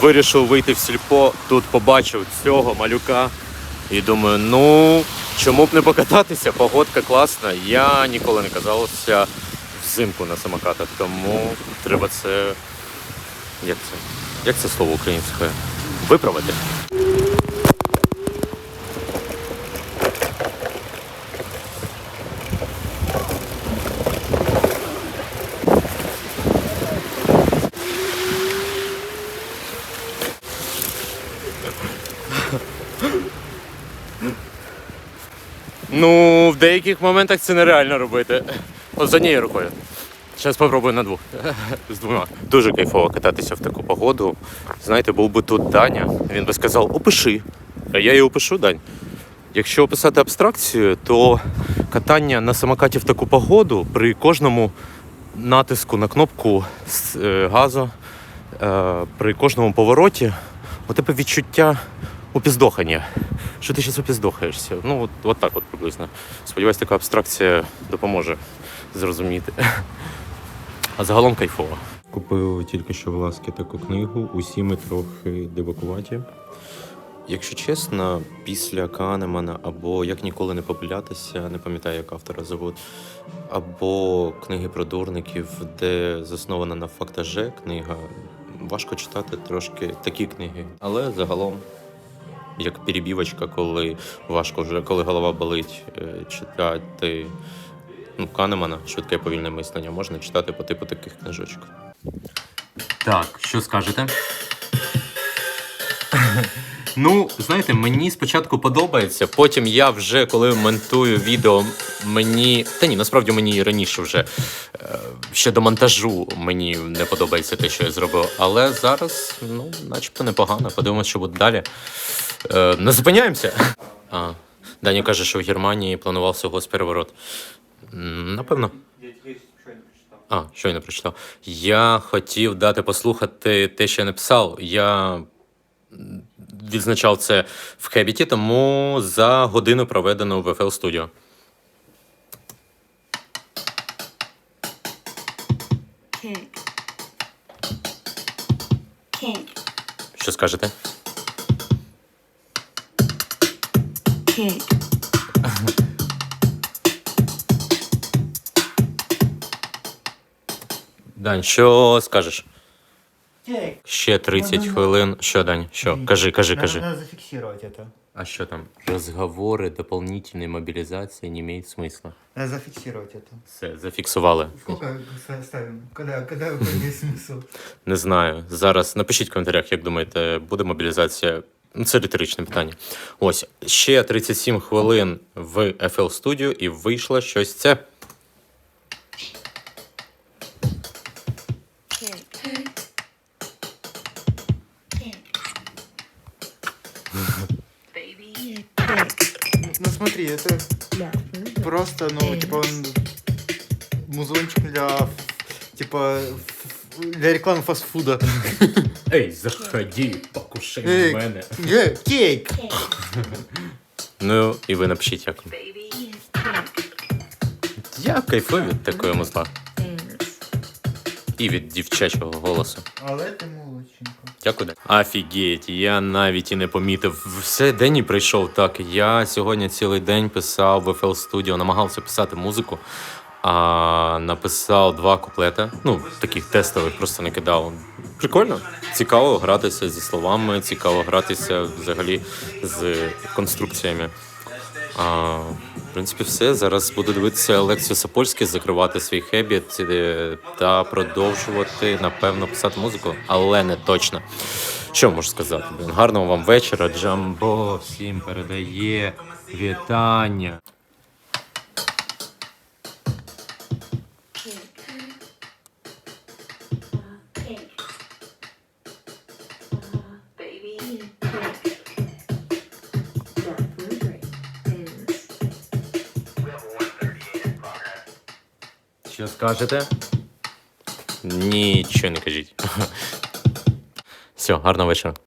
Вирішив вийти в сільпо, тут побачив цього малюка і думаю, ну чому б не покататися? Погодка класна. Я ніколи не казався взимку на самокатах, тому треба це. Як це? Як це слово українське? Виправити. Ну, в деяких моментах це нереально робити. От з однією рукою. Зараз спробую на двох. З двома. Дуже кайфово кататися в таку погоду. Знаєте, був би тут Даня, він би сказав, опиши. А я і опишу, Дань. Якщо описати абстракцію, то катання на самокаті в таку погоду при кожному натиску на кнопку е, газу, е, при кожному повороті, у тебе відчуття упіздохання. Що ти зараз упіздохаєшся? Ну, от, от так от приблизно. Сподіваюсь, така абстракція допоможе зрозуміти. А загалом кайфово. Купив тільки що в ласки таку книгу. Усі ми трохи дивакуваті. Якщо чесно, після Канемана або як ніколи не помилятися, не пам'ятаю, як автора зовут, або книги про дурників, де заснована на фактаже книга, важко читати трошки такі книги. Але загалом, як перебівочка, коли важко вже, коли голова болить, е, читати ну, Канемана, швидке повільне мислення, можна читати по типу таких книжочок. Так, що скажете? Ну, знаєте, мені спочатку подобається, потім я вже, коли монтую відео, мені. Та ні, насправді мені раніше вже е, ще до монтажу мені не подобається те, що я зробив. Але зараз, ну, начебто непогано. Подивимося, що буде далі. Е, не зупиняємося. А, Даня каже, що в Германії планувався госпереворот. Напевно. А, щойно прочитав. Я хотів дати послухати те, що я написав. Я відзначав це в Хебіті, тому за годину проведено в FL Studio. Що скажете? Kick. Дань, що скажеш? Кейк. Ще 30 Ну-ну-ну. хвилин. Що, Дань? Що? Кажи, кажи, Надо, кажи. надо зафиксировать это. А що там? Розговори дополнительної мобілізації не мають смисла. Надо зафиксировать это. Все, зафіксували. Сколько ста- ставим? Когда, когда имеет смысл? Не знаю. Зараз напишіть в коментарях, як думаєте, буде мобілізація. Ну, Це риторичне питання. Ось ще 37 хвилин в FL Studio і вийшло щось це. Ну смотри, это просто, ну, типа, музончик для, типа, для рекламы фастфуда. Ей, заходи, покушай Ей. мене. Е, Кейк! Ну і ви напишіть як. вам. Я кайфую від такої музла. І від дівчачого голосу. Але ти молодченько. Дякую. Офігеть, я навіть і не помітив. Все день і прийшов так. Я сьогодні цілий день писав в FL Studio, намагався писати музику, а написав два куплети. Ну, таких тестових просто накидав. Прикольно. Цікаво гратися зі словами, цікаво гратися взагалі з конструкціями. А, в принципі, все. Зараз буду дивитися лекцію Сапольське, закривати свій хебіт е, та продовжувати, напевно, писати музику, але не точно. Що можу сказати? Гарного вам вечора. Джамбо всім передає вітання. Що скажете? Нічого не кажіть. Все, гарного вечора.